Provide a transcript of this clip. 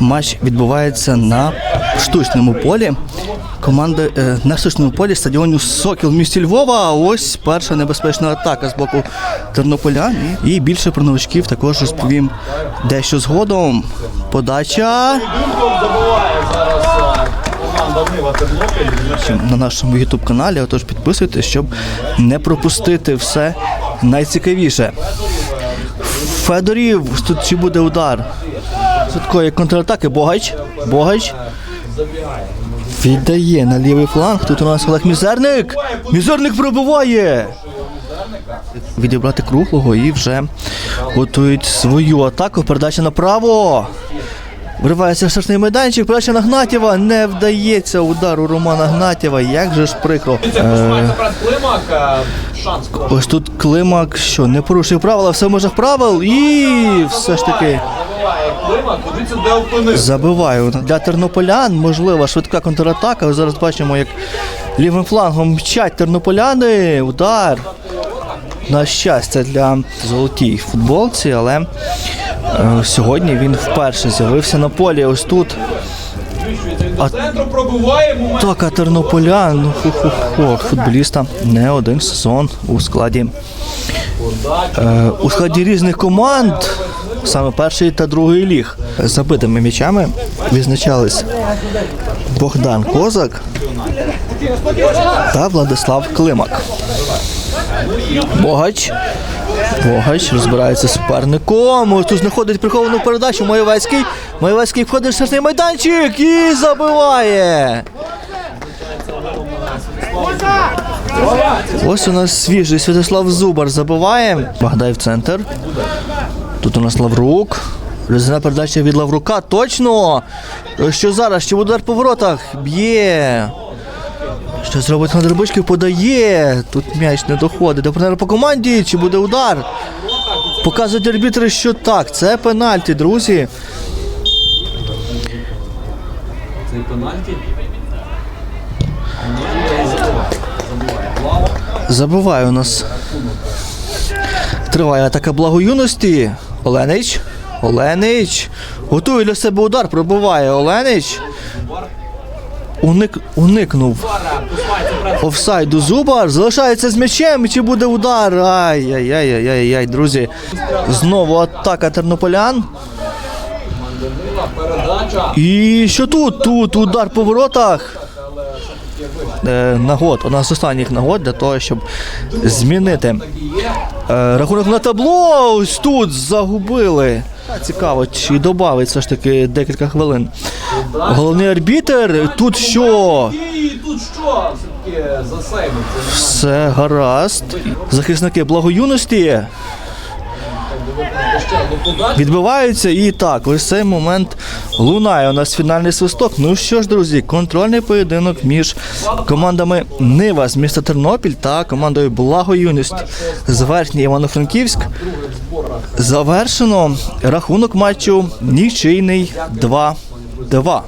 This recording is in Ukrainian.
Матч відбувається на штучному полі. Команди е, на штучному полі стадіону Сокіл в місті Львова. Ось перша небезпечна атака з боку тернополян. І більше про новачків також розповім дещо згодом. Подача Забуває зараз е, команда Нива Тернопіль. На нашому youtube каналі. Отож підписуйтесь, щоб не пропустити все найцікавіше. Федорів, тут чи буде удар? Це такої контратаки. Богач. Богач. Віддає на лівий фланг. Тут у нас Олег Мізерник. Мізерник пробиває. Відібрати круглого і вже готують свою атаку. Передача направо. Вривається в штрафний майданчик, передача на Гнатєва. Не вдається удару Романа Гнатєва. Як же ж прикро. Е, шанс Ось тут Климак, що не порушив правила, все в межах правил і все ж таки забиваю. Для тернополян можлива швидка контратака. Зараз бачимо, як лівим флангом мчать тернополяни. Удар. На щастя для золотій футболці, але е, сьогодні він вперше з'явився на полі. Ось тут центру пробиває момент. Тернополян, ну футболіста не один сезон у складі. Е, у складі різних команд, саме перший та другий ліг. Забитими м'ячами відзначались Богдан Козак та Владислав Климак. Богач. Богач розбирається з суперником. Ось тут знаходить приховану передачу. Моєвецький. Моєвецький входить в штрафний майданчик і забиває. Ось у нас свіжий Святослав Зубар забиває. Багдай в центр. Тут у нас Лаврук. Резина передача від Лаврука. Точно! Що зараз? Ще удар по воротах. Б'є. Що зробить на Дербички? Подає. Тут м'яч не доходить. До партнера по команді. Чи буде удар? Показують арбітри, що так. Це пенальті, друзі. Цей пенальті. Забиває у нас. Триває атака благоюності. Оленич. Оленич. Готує для себе удар. Пробиває Оленич. Уник, уникнув офсайду Зубар. Залишається з м'ячем. Чи буде удар? Ай-яй-яй-яй-яй, друзі. Знову атака тернополян. І що тут? Тут удар по воротах. Е, нагод, одна з останніх нагод для того, щоб змінити е, рахунок на табло. Ось тут загубили. Цікаво, чи додавить все ж таки декілька хвилин. Головний арбітер. Тут що? Що? Все-таки засейвив. Це Все гаразд. Захисники благоюності відбиваються. І так, ось цей момент лунає у нас фінальний свисток. Ну що ж, друзі, контрольний поєдинок між командами Нива з міста Тернопіль та командою Благоюність з верхній Івано-Франківськ. Завершено рахунок матчу нічийний 2-2.